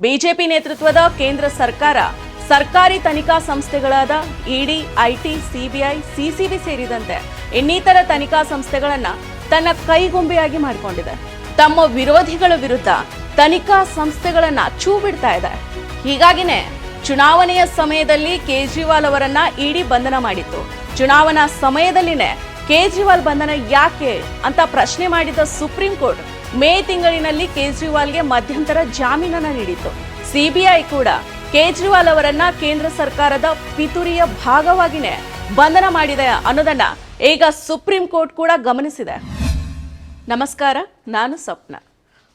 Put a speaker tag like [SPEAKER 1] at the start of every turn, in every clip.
[SPEAKER 1] BJP ನೇತೃತ್ವದ ಕೇಂದ್ರ ಸರ್ಕಾರ, ಸರ್ಕಾರಿ ತನಿಖಾ ಸಂಸ್ಥೆಗಳಾದ ಇಡಿ, ಐಟಿ, ಸಿಬಿಐ, ಸಿಸಿಬಿ ಸೇರಿದಂತೆ ಇನ್ನಿತರ ತನಿಖಾ ಸಂಸ್ಥೆಗಳನ್ನ ತನ್ನ ಕೈಗೊಂಬೆಯಾಗಿ ಮಾಡಿಕೊಂಡಿದೆ. ತಮ್ಮ ವಿರೋಧಿಗಳ ವಿರುದ್ಧ ತನಿಖಾ ಸಂಸ್ಥೆಗಳನ್ನ ಚೂ ಬಿಡ್ತಾ ಇದೆ. ಹೀಗಾಗಿನೇ ಚುನಾವಣೆಯ ಸಮಯದಲ್ಲಿ ಕೇಜ್ರಿವಾಲ್ ಅವರನ್ನ ಇಡಿ ಬಂಧನ ಮಾಡಿತ್ತು. ಚುನಾವಣಾ ಸಮಯದಲ್ಲಿನೇ ಕೇಜ್ರಿವಾಲ್ ಬಂಧನ ಯಾಕೆ ಅಂತ ಪ್ರಶ್ನೆ ಮಾಡಿದ ಸುಪ್ರೀಂ ಕೋರ್ಟ್ ಮೇ ತಿಂಗಳಿನಲ್ಲಿ ಕೇಜ್ರಿವಾಲ್ಗೆ ಮಧ್ಯಂತರ ಜಾಮೀನನ್ನ ನೀಡಿತ್ತು. ಸಿಬಿಐ ಕೂಡ ಕೇಜ್ರಿವಾಲ್ ಅವರನ್ನ ಕೇಂದ್ರ ಸರ್ಕಾರದ ಪಿತುರಿಯ ಭಾಗವಾಗಿನೇ ಬಂಧನ ಮಾಡಿದೆ ಅನ್ನೋದನ್ನ ಈಗ ಸುಪ್ರೀಂ ಕೋರ್ಟ್ ಕೂಡ ಗಮನಿಸಿದೆ. ನಮಸ್ಕಾರ, ನಾನು ಸ್ವಪ್ನ.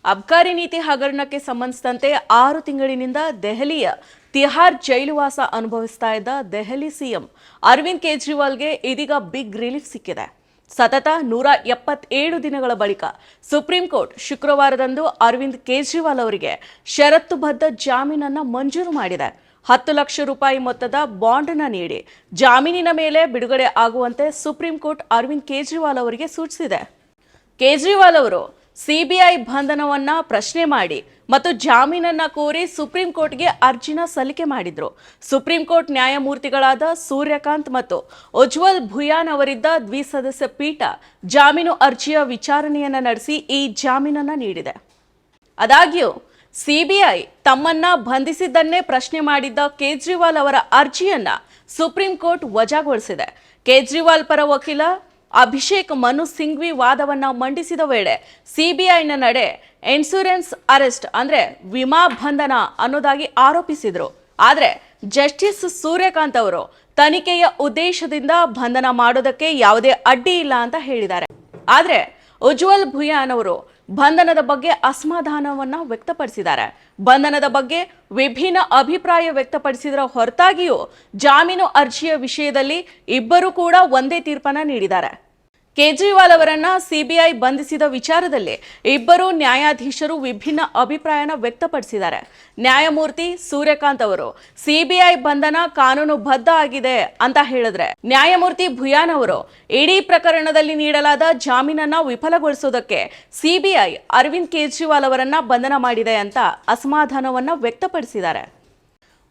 [SPEAKER 1] ಅಬ್ಕಾರಿ ನೀತಿ ಹಗರಣಕ್ಕೆ ಸಂಬಂಧಿಸಿದಂತೆ ಆರು ತಿಂಗಳಿನಿಂದ ದೆಹಲಿಯ ತಿಹಾರ್ ಜೈಲುವಾಸ ಅನುಭವಿಸ್ತಾ ಇದ್ದ ದೆಹಲಿ ಸಿಎಂ ಅರವಿಂದ್ ಕೇಜ್ರಿವಾಲ್ಗೆ ಇದೀಗ ಬಿಗ್ ರಿಲೀಫ್ ಸಿಕ್ಕಿದೆ. ಸತತ ನೂರ ಎಪ್ಪತ್ತೇಳು ದಿನಗಳ ಬಳಿಕ ಸುಪ್ರೀಂ ಕೋರ್ಟ್ ಶುಕ್ರವಾರದಂದು ಅರವಿಂದ್ ಕೇಜ್ರಿವಾಲ್ ಅವರಿಗೆ ಷರತ್ತುಬದ್ಧ ಜಾಮೀನನ್ನು ಮಂಜೂರು ಮಾಡಿದೆ. ಹತ್ತು ಲಕ್ಷ ರೂಪಾಯಿ ಮೊತ್ತದ ಬಾಂಡ್ನ ನೀಡಿ ಜಾಮೀನಿನ ಮೇಲೆ ಬಿಡುಗಡೆ ಆಗುವಂತೆ ಸುಪ್ರೀಂ ಕೋರ್ಟ್ ಅರವಿಂದ್ ಕೇಜ್ರಿವಾಲ್ ಅವರಿಗೆ ಸೂಚಿಸಿದೆ. ಕೇಜ್ರಿವಾಲ್ ಅವರು ಸಿಬಿಐ ಬಂಧನವನ್ನ ಪ್ರಶ್ನೆ ಮಾಡಿ ಮತ್ತು ಜಾಮೀನನ್ನ ಕೋರಿ ಸುಪ್ರೀಂ ಕೋರ್ಟ್ಗೆ ಅರ್ಜಿನ ಸಲ್ಲಿಕೆ ಮಾಡಿದ್ರು. ಸುಪ್ರೀಂ ಕೋರ್ಟ್ ನ್ಯಾಯಮೂರ್ತಿಗಳಾದ ಸೂರ್ಯಕಾಂತ್ ಮತ್ತು ಉಜ್ವಲ್ ಭುಯಾನ್ ಅವರಿದ್ದ ದ್ವಿಸದಸ್ಯ ಪೀಠ ಜಾಮೀನು ಅರ್ಜಿಯ ವಿಚಾರಣೆಯನ್ನ ನಡೆಸಿ ಈ ಜಾಮೀನನ್ನ ನೀಡಿದೆ. ಆದಾಗ್ಯೂ, ಸಿಬಿಐ ತಮ್ಮನ್ನ ಬಂಧಿಸಿದ್ದನ್ನೇ ಪ್ರಶ್ನೆ ಮಾಡಿದ್ದ ಕೇಜ್ರಿವಾಲ್ ಅವರ ಅರ್ಜಿಯನ್ನ ಸುಪ್ರೀಂ ಕೋರ್ಟ್ ವಜಾಗೊಳಿಸಿದೆ. ಕೇಜ್ರಿವಾಲ್ ಪರ ವಕೀಲ ಅಭಿಷೇಕ್ ಮನು ಸಿಂಘ್ವಿ ವಾದವನ್ನ ಮಂಡಿಸಿದ ವೇಳೆ ಸಿಬಿಐನ ನಡೆ ಇನ್ಸೂರೆನ್ಸ್ ಅರೆಸ್ಟ್ ಅಂದ್ರೆ ವಿಮಾ ಬಂಧನ ಅನ್ನೋದಾಗಿ ಆರೋಪಿಸಿದ್ರು. ಆದ್ರೆ ಜಸ್ಟಿಸ್ ಸೂರ್ಯಕಾಂತ್ ಅವರು ತನಿಖೆಯ ಉದ್ದೇಶದಿಂದ ಬಂಧನ ಮಾಡೋದಕ್ಕೆ ಯಾವುದೇ ಅಡ್ಡಿ ಇಲ್ಲ ಅಂತ ಹೇಳಿದ್ದಾರೆ. ಆದ್ರೆ ಉಜ್ವಲ್ ಭುಯಾನ್ ಅವರು ಬಂಧನದ ಬಗ್ಗೆ ಅಸಮಾಧಾನವನ್ನ ವ್ಯಕ್ತಪಡಿಸಿದ್ದಾರೆ. ಬಂಧನದ ಬಗ್ಗೆ ವಿಭಿನ್ನ ಅಭಿಪ್ರಾಯ ವ್ಯಕ್ತಪಡಿಸಿದರ ಹೊರತಾಗಿಯೂ ಜಾಮೀನು ಅರ್ಜಿಯ ವಿಷಯದಲ್ಲಿ ಇಬ್ಬರು ಕೂಡ ಒಂದೇ ತೀರ್ಪನ್ನ ನೀಡಿದ್ದಾರೆ. ಕೇಜ್ರಿವಾಲ್ ಅವರನ್ನ ಸಿಬಿಐ ಬಂಧಿಸಿದ ವಿಚಾರದಲ್ಲಿ ಇಬ್ಬರು ನ್ಯಾಯಾಧೀಶರು ವಿಭಿನ್ನ ಅಭಿಪ್ರಾಯನ ವ್ಯಕ್ತಪಡಿಸಿದ್ದಾರೆ. ನ್ಯಾಯಮೂರ್ತಿ ಸೂರ್ಯಕಾಂತ್ ಅವರು, ಸಿಬಿಐ ಬಂಧನ ಕಾನೂನುಬದ್ಧ ಆಗಿದೆ ಅಂತ ಹೇಳಿದ್ರೆ, ನ್ಯಾಯಮೂರ್ತಿ ಭುಯಾನ್ ಅವರು, ಇಡೀ ಪ್ರಕರಣದಲ್ಲಿ ನೀಡಲಾದ ಜಾಮೀನನ್ನ ವಿಫಲಗೊಳಿಸೋದಕ್ಕೆ ಸಿಬಿಐ ಅರವಿಂದ್ ಕೇಜ್ರಿವಾಲ್ ಅವರನ್ನ ಬಂಧನ ಮಾಡಿದೆ ಅಂತ ಅಸಮಾಧಾನವನ್ನ ವ್ಯಕ್ತಪಡಿಸಿದ್ದಾರೆ.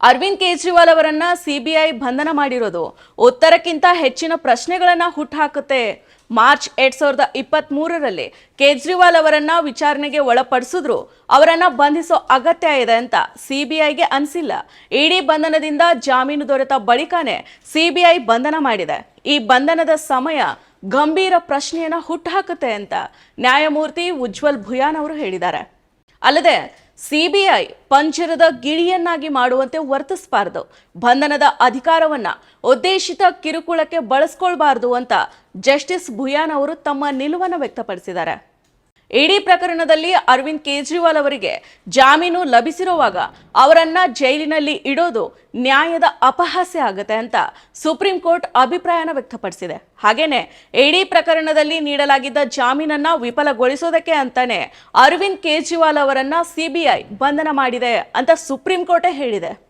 [SPEAKER 1] ಅರವಿಂದ್ ಕೇಜ್ರಿವಾಲ್ ಅವರನ್ನ ಸಿಬಿಐ ಬಂಧನ ಮಾಡಿರೋದು. ಉತ್ತರಕ್ಕಿಂತ ಹೆಚ್ಚಿನ ಪ್ರಶ್ನೆಗಳನ್ನ ಹುಟ್ಟುಹಾಕುತ್ತೆ ಮಾರ್ಚ್ ಎರಡ್ ಸಾವಿರದ ಇಪ್ಪತ್ತ್ ಮೂರರಲ್ಲಿ ಕೇಜ್ರಿವಾಲ್ ಅವರನ್ನ ವಿಚಾರಣೆಗೆ ಒಳಪಡಿಸಿದ್ರು. ಅವರನ್ನ ಬಂಧಿಸೋ ಅಗತ್ಯ ಇದೆ ಅಂತ ಸಿಬಿಐಗೆ ಅನಿಸಿಲ್ಲ. ಇಡೀ ಬಂಧನದಿಂದ ಜಾಮೀನು ದೊರೆತ ಬಳಿಕನೇ ಸಿಬಿಐ ಬಂಧನ ಮಾಡಿದೆ. ಈ ಬಂಧನದ ಸಮಯ ಗಂಭೀರ ಪ್ರಶ್ನೆಯನ್ನ ಹುಟ್ಟುಹಾಕುತ್ತೆ ಅಂತ ನ್ಯಾಯಮೂರ್ತಿ ಉಜ್ವಲ್ ಭುಯಾನ್ ಅವರು ಹೇಳಿದ್ದಾರೆ. ಅಲ್ಲದೆ ಸಿಬಿಐ ಪಂಜರದ ಗಿಳಿಯನ್ನಾಗಿ ಮಾಡುವಂತೆ ವರ್ತಿಸಬಾರದು. ಬಂಧನದ ಅಧಿಕಾರವನ್ನ ಉದ್ದೇಶಿತ ಕಿರುಕುಳಕ್ಕೆ ಬಳಸ್ಕೊಳ್ಬಾರ್ದು ಅಂತ ಜಸ್ಟಿಸ್ ಭುಯಾನ್ ಅವರು ತಮ್ಮ ನಿಲುವನ್ನು ವ್ಯಕ್ತಪಡಿಸಿದ್ದಾರೆ. ಇಡೀ ಪ್ರಕರಣದಲ್ಲಿ ಅರವಿಂದ್ ಕೇಜ್ರಿವಾಲ್ ಅವರಿಗೆ ಜಾಮೀನು ಲಭಿಸಿರುವಾಗ ಅವರನ್ನ ಜೈಲಿನಲ್ಲಿ ಇಡೋದು ನ್ಯಾಯದ ಅಪಹಾಸ್ಯ ಆಗುತ್ತೆ ಅಂತ ಸುಪ್ರೀಂ ಕೋರ್ಟ್ ಅಭಿಪ್ರಾಯನ ವ್ಯಕ್ತಪಡಿಸಿದೆ. ಹಾಗೇನೆ ಇಡಿ ಪ್ರಕರಣದಲ್ಲಿ ನೀಡಲಾಗಿದ್ದ ಜಾಮೀನನ್ನ ವಿಫಲಗೊಳಿಸೋದಕ್ಕೆ ಅಂತಾನೆ ಅರವಿಂದ್ ಕೇಜ್ರಿವಾಲ್ ಅವರನ್ನ ಸಿಬಿಐ ಬಂಧನ ಮಾಡಿದೆ ಅಂತ ಸುಪ್ರೀಂ ಕೋರ್ಟೇ ಹೇಳಿದೆ.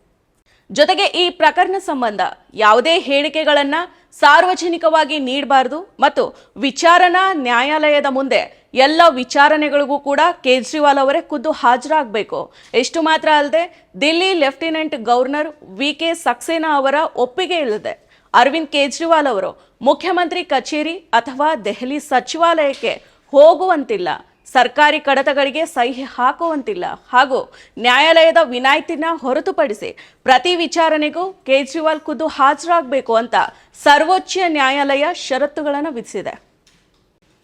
[SPEAKER 1] ಜೊತೆಗೆ ಈ ಪ್ರಕರಣ ಸಂಬಂಧ ಯಾವುದೇ ಹೇಳಿಕೆಗಳನ್ನ ಸಾರ್ವಜನಿಕವಾಗಿ ನೀಡಬಾರದು ಮತ್ತು ವಿಚಾರಣಾ ನ್ಯಾಯಾಲಯದ ಮುಂದೆ ಎಲ್ಲ ವಿಚಾರಣೆಗಳಿಗೂ ಕೂಡ ಕೇಜ್ರಿವಾಲ್ ಅವರೇ ಖುದ್ದು ಹಾಜರಾಗಬೇಕು. ಎಷ್ಟು ಮಾತ್ರ ಅಲ್ಲದೆ Delhi lieutenant governor V K Saxena ಅವರ ಒಪ್ಪಿಗೆ ಇಲ್ಲದೆ ಅರವಿಂದ್ ಕೇಜ್ರಿವಾಲ್ ಅವರು ಮುಖ್ಯಮಂತ್ರಿ ಕಚೇರಿ ಅಥವಾ ದೆಹಲಿ ಸಚಿವಾಲಯಕ್ಕೆ ಹೋಗುವಂತಿಲ್ಲ. ಸರ್ಕಾರಿ ಕಡತಗಳಿಗೆ ಸಹಿ ಹಾಕುವಂತಿಲ್ಲ. ಹಾಗೂ ನ್ಯಾಯಾಲಯದ ವಿನಾಯ್ತಿನ ಹೊರತುಪಡಿಸಿ ಪ್ರತಿ ವಿಚಾರಣೆಗೂ ಕೇಜ್ರಿವಾಲ್ ಖುದ್ದು ಹಾಜರಾಗಬೇಕು ಅಂತ ಸರ್ವೋಚ್ಚ ನ್ಯಾಯಾಲಯ ಷರತ್ತುಗಳನ್ನು ವಿಧಿಸಿದೆ.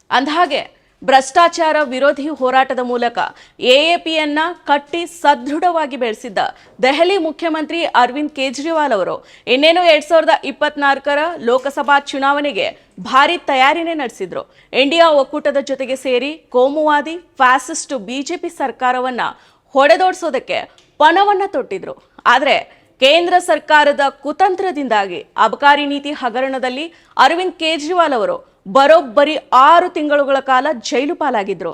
[SPEAKER 1] ಅಂದಹಾಗೆ ಭ್ರಷ್ಟಾಚಾರ ವಿರೋಧಿ ಹೋರಾಟದ ಮೂಲಕ ಎಎಪಿಯನ್ನ ಕಟ್ಟಿ ಸದೃಢವಾಗಿ ಬೆಳೆಸಿದ್ದ ದೆಹಲಿ ಮುಖ್ಯಮಂತ್ರಿ ಅರವಿಂದ್ ಕೇಜ್ರಿವಾಲ್ ಅವರು ಇನ್ನೇನು ಎರಡ್ ಸಾವಿರದ ಇಪ್ಪತ್ನಾಲ್ಕರ ಲೋಕಸಭಾ ಚುನಾವಣೆಗೆ ಭಾರಿ ತಯಾರಿನೇ ನಡೆಸಿದ್ರು. ಇಂಡಿಯಾ ಒಕ್ಕೂಟದ ಜೊತೆಗೆ ಸೇರಿ ಕೋಮುವಾದಿ, ಫ್ಯಾಸಿಸ್ಟ್ ಬಿಜೆಪಿ ಸರ್ಕಾರವನ್ನ ಹೊಡೆದೋಡಿಸೋದಕ್ಕೆ ಪಣವನ್ನ ತೊಟ್ಟಿದ್ರು. ಆದರೆ ಕೇಂದ್ರ ಸರ್ಕಾರದ ಕುತಂತ್ರದಿಂದಾಗಿ ಅಬಕಾರಿ ನೀತಿ ಹಗರಣದಲ್ಲಿ ಅರವಿಂದ್ ಕೇಜ್ರಿವಾಲ್ ಅವರು ಬರೋಬ್ಬರಿ ಆರು ತಿಂಗಳುಗಳ ಕಾಲ ಜೈಲು ಪಾಲಾಗಿದ್ರು.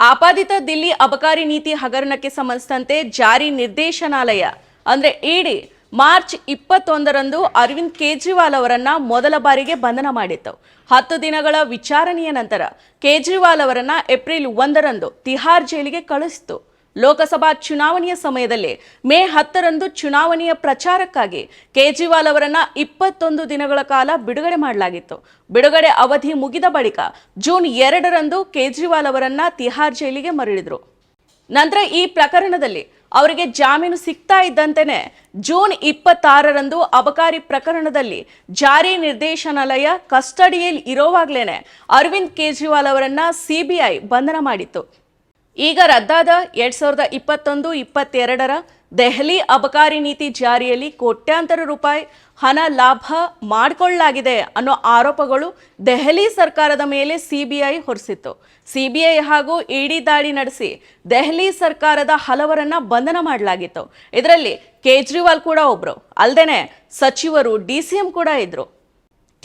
[SPEAKER 1] ಆಪಾದಿತ ದಿಲ್ಲಿ ಅಬಕಾರಿ ನೀತಿ ಹಗರಣಕ್ಕೆ ಸಂಬಂಧಿಸಿದಂತೆ ಜಾರಿ ನಿರ್ದೇಶನಾಲಯ, ಅಂದ್ರೆ ಇಡಿ, ಮಾರ್ಚ್ ಇಪ್ಪತ್ತೊಂದರಂದು ಅರವಿಂದ್ ಕೇಜ್ರಿವಾಲ್ ಅವರನ್ನ ಮೊದಲ ಬಾರಿಗೆ ಬಂಧನ ಮಾಡಿತ್ತು. ಹತ್ತು ದಿನಗಳ ವಿಚಾರಣೆಯ ನಂತರ ಕೇಜ್ರಿವಾಲ್ ಅವರನ್ನ ಏಪ್ರಿಲ್ ಒಂದರಂದು ತಿಹಾರ್ ಜೈಲಿಗೆ ಕಳಿಸಿತು ಲೋಕಸಭಾ ಚುನಾವಣೆಯ ಸಮಯದಲ್ಲಿ ಮೇ ಹತ್ತರಂದು ಚುನಾವಣೆಯ ಪ್ರಚಾರಕ್ಕಾಗಿ ಕೇಜ್ರಿವಾಲ್ ಅವರನ್ನ ಇಪ್ಪತ್ತೊಂದು ದಿನಗಳ ಕಾಲ ಬಿಡುಗಡೆ ಮಾಡಲಾಗಿತ್ತು. ಬಿಡುಗಡೆ ಅವಧಿ ಮುಗಿದ ಬಳಿಕ ಜೂನ್ ಎರಡರಂದು ಕೇಜ್ರಿವಾಲ್ ಅವರನ್ನ ತಿಹಾರ್ ಜೈಲಿಗೆ ಮರಳಿದ್ರು. ನಂತರ ಈ ಪ್ರಕರಣದಲ್ಲಿ ಅವರಿಗೆ ಜಾಮೀನು ಸಿಗ್ತಾ ಇದ್ದಂತೆಯೇ ಜೂನ್ ಇಪ್ಪತ್ತಾರರಂದು ಅಬಕಾರಿ ಪ್ರಕರಣದಲ್ಲಿ ಜಾರಿ ನಿರ್ದೇಶನಾಲಯ ಕಸ್ಟಡಿಯಲ್ಲಿ ಇರೋವಾಗ್ಲೇನೆ ಅರವಿಂದ್ ಕೇಜ್ರಿವಾಲ್ ಅವರನ್ನ ಸಿಬಿಐ ಬಂಧನ ಮಾಡಿತ್ತು. ಈಗ ರದ್ದಾದ ಎರಡ್ ಸಾವಿರದ ಇಪ್ಪತ್ತೊಂದು, ಇಪ್ಪತ್ತೆರಡರ ದೆಹಲಿ ಅಬಕಾರಿ ನೀತಿ ಜಾರಿಯಲ್ಲಿ ಕೋಟ್ಯಾಂತರ ರೂಪಾಯಿ ಹಣ ಲಾಭ ಮಾಡಿಕೊಳ್ಳಲಾಗಿದೆ ಅನ್ನೋ ಆರೋಪಗಳು ದೆಹಲಿ ಸರ್ಕಾರದ ಮೇಲೆ ಸಿಬಿಐ ಹೊರಿಸಿತ್ತು. ಸಿಬಿಐ ಹಾಗೂ ಇಡಿ ದಾಳಿ ನಡೆಸಿ ದೆಹಲಿ ಸರ್ಕಾರದ ಹಲವರನ್ನ ಬಂಧನ ಮಾಡಲಾಗಿತ್ತು. ಇದರಲ್ಲಿ ಕೇಜ್ರಿವಾಲ್ ಕೂಡ ಒಬ್ರು. ಅಲ್ಲದೆ ಸಚಿವರು ಡಿ ಸಿ ಎಂ ಕೂಡ ಇದ್ರು.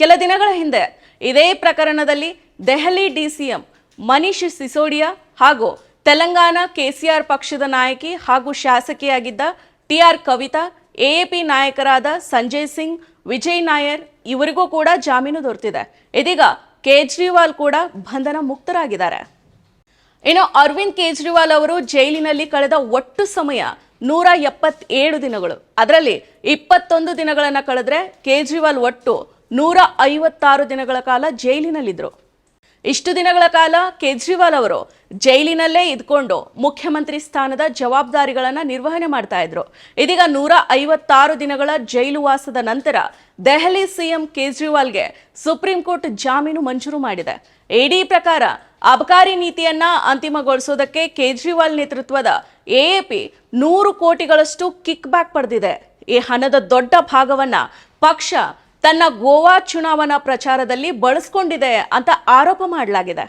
[SPEAKER 1] ಕೆಲ ದಿನಗಳ ಹಿಂದೆ ಇದೇ ಪ್ರಕರಣದಲ್ಲಿ ದೆಹಲಿ ಡಿಸಿಎಂ ಮನೀಶ್ ಸಿಸೋಡಿಯಾ ಹಾಗೂ ತೆಲಂಗಾಣ ಕೆಸಿಆರ್ ಪಕ್ಷದ ನಾಯಕಿ ಹಾಗೂ ಶಾಸಕಿಯಾಗಿದ್ದ ಟಿಆರ್ ಕವಿತಾ, ಎಎಪಿ ನಾಯಕರಾದ ಸಂಜಯ್ ಸಿಂಗ್, ವಿಜಯ್ ನಾಯರ್ ಇವರಿಗೂ ಕೂಡ ಜಾಮೀನು ದೊರೆತಿದೆ. ಇದೀಗ ಕೇಜ್ರಿವಾಲ್ ಕೂಡ ಬಂಧನ ಮುಕ್ತರಾಗಿದ್ದಾರೆ. ಇನ್ನು ಅರವಿಂದ್ ಕೇಜ್ರಿವಾಲ್ ಅವರು ಜೈಲಿನಲ್ಲಿ ಕಳೆದ ಒಟ್ಟು ಸಮಯ ನೂರ ಎಪ್ಪತ್ತೇಳು ದಿನಗಳು. ಅದರಲ್ಲಿ ಇಪ್ಪತ್ತೊಂದು ದಿನಗಳನ್ನು ಕಳೆದ್ರೆ ಕೇಜ್ರಿವಾಲ್ ಒಟ್ಟು ನೂರ ಐವತ್ತಾರು ದಿನಗಳ ಕಾಲ ಜೈಲಿನಲ್ಲಿದ್ದರು ಇಷ್ಟು ದಿನಗಳ ಕಾಲ ಕೇಜ್ರಿವಾಲ್ ಅವರು ಜೈಲಿನಲ್ಲೇ ಇದ್ಕೊಂಡು ಮುಖ್ಯಮಂತ್ರಿ ಸ್ಥಾನದ ಜವಾಬ್ದಾರಿಗಳನ್ನು ನಿರ್ವಹಣೆ ಮಾಡ್ತಾ ಇದ್ರು. ಇದೀಗ ನೂರ ಐವತ್ತಾರು ದಿನಗಳ ಜೈಲು ವಾಸದ ನಂತರ ದೆಹಲಿ ಸಿಎಂ ಕೇಜ್ರಿವಾಲ್ಗೆ ಸುಪ್ರೀಂ ಕೋರ್ಟ್ ಜಾಮೀನು ಮಂಜೂರು ಮಾಡಿದೆ. ಎಡಿ ಪ್ರಕಾರ ಅಬಕಾರಿ ನೀತಿಯನ್ನ ಅಂತಿಮಗೊಳಿಸೋದಕ್ಕೆ ಕೇಜ್ರಿವಾಲ್ ನೇತೃತ್ವದ ಎಎಪಿ ನೂರು ಕೋಟಿಗಳಷ್ಟು ಕಿಕ್ ಬ್ಯಾಕ್ ಪಡೆದಿದೆ. ಈ ಹಣದ ದೊಡ್ಡ ಭಾಗವನ್ನ ಪಕ್ಷ ತನ್ನ ಗೋವಾ ಚುನಾವಣಾ ಪ್ರಚಾರದಲ್ಲಿ ಬಳಸ್ಕೊಂಡಿದೆ ಅಂತ ಆರೋಪ ಮಾಡಲಾಗಿದೆ.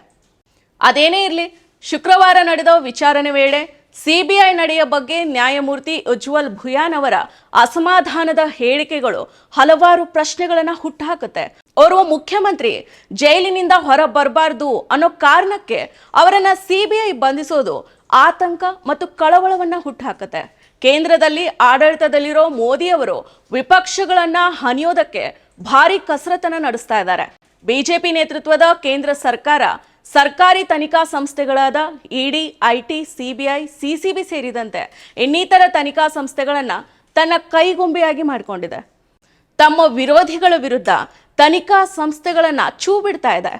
[SPEAKER 1] ಅದೇನೇ ಇರಲಿ, ಶುಕ್ರವಾರ ನಡೆದ ವಿಚಾರಣೆ ವೇಳೆ ಸಿಬಿಐ ನಡೆಯ ಬಗ್ಗೆ ನ್ಯಾಯಮೂರ್ತಿ ಉಜ್ವಲ್ ಭುಯಾನ್ ಅವರ ಅಸಮಾಧಾನದ ಹೇಳಿಕೆಗಳು ಹಲವಾರು ಪ್ರಶ್ನೆಗಳನ್ನು ಹುಟ್ಟುಹಾಕುತ್ತೆ ಓರ್ವ ಮುಖ್ಯಮಂತ್ರಿ ಜೈಲಿನಿಂದ ಹೊರ ಬರಬಾರ್ದು ಅನ್ನೋ ಕಾರಣಕ್ಕೆ ಅವರನ್ನ ಸಿಬಿಐ ಬಂಧಿಸೋದು ಆತಂಕ ಮತ್ತು ಕಳವಳವನ್ನು ಹುಟ್ಟುಹಾಕುತ್ತೆ ಕೇಂದ್ರದಲ್ಲಿ ಆಡಳಿತದಲ್ಲಿರೋ ಮೋದಿಯವರು ವಿಪಕ್ಷಗಳನ್ನ ಹನಿಯೋದಕ್ಕೆ ಭಾರಿ ಕಸರತ್ತನ್ನು ನಡೆಸ್ತಾ ಇದ್ದಾರೆ. ಬಿಜೆಪಿ ನೇತೃತ್ವದ ಕೇಂದ್ರ ಸರ್ಕಾರ, ಸರ್ಕಾರಿ ತನಿಖಾ ಸಂಸ್ಥೆಗಳಾದ ಇಡಿ, ಐಟಿ, ಸಿಬಿಐ, ಸಿಸಿಬಿ ಸೇರಿದಂತೆ ಇನ್ನಿತರ ತನಿಖಾ ಸಂಸ್ಥೆಗಳನ್ನ ತನ್ನ ಕೈಗೊಂಬೆಯಾಗಿ ಮಾಡಿಕೊಂಡಿದೆ. ತಮ್ಮ ವಿರೋಧಿಗಳ ವಿರುದ್ಧ ತನಿಖಾ ಸಂಸ್ಥೆಗಳನ್ನ ಚೂ ಬಿಡ್ತಾ ಇದೆ.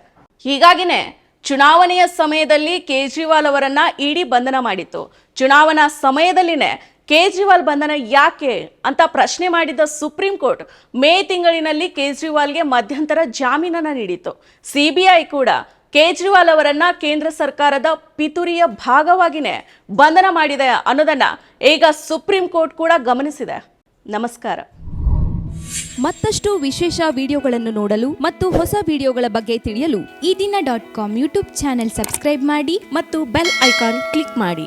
[SPEAKER 1] ಹೀಗಾಗಿನೇ ಚುನಾವಣೆಯ ಸಮಯದಲ್ಲಿ ಕೇಜ್ರಿವಾಲ್ ಅವರನ್ನ ಇಡಿ ಬಂಧನ ಮಾಡಿತ್ತು. ಚುನಾವಣಾ ಸಮಯದಲ್ಲಿನೇ ಕೇಜ್ರಿವಾಲ್ ಬಂಧನ ಯಾಕೆ ಅಂತ ಪ್ರಶ್ನೆ ಮಾಡಿದ್ದ ಸುಪ್ರೀಂ ಕೋರ್ಟ್ ಮೇ ತಿಂಗಳಿನಲ್ಲಿ ಕೇಜ್ರಿವಾಲ್ಗೆ ಮಧ್ಯಂತರ ಜಾಮೀನನ್ನ ನೀಡಿತ್ತು. ಸಿಬಿಐ ಕೂಡ ಕೇಜ್ರಿವಾಲ್ ಅವರನ್ನ ಕೇಂದ್ರ ಸರ್ಕಾರದ ಪಿತುರಿಯ ಭಾಗವಾಗಿನೇ ಬಂಧನ ಮಾಡಿದೆ ಅನ್ನೋದನ್ನ ಈಗ ಸುಪ್ರೀಂ ಕೋರ್ಟ್ ಕೂಡ ಗಮನಿಸಿದೆ. ನಮಸ್ಕಾರ.
[SPEAKER 2] ಮತ್ತಷ್ಟು ವಿಶೇಷ ವಿಡಿಯೋಗಳನ್ನು ನೋಡಲು ಮತ್ತು ಹೊಸ ವಿಡಿಯೋಗಳ ಬಗ್ಗೆ ತಿಳಿಯಲು
[SPEAKER 3] Ee Dina dot com YouTube channel subscribe ಮಾಡಿ
[SPEAKER 2] ಮತ್ತು ಬೆಲ್ ಐಕಾನ್ ಕ್ಲಿಕ್ ಮಾಡಿ.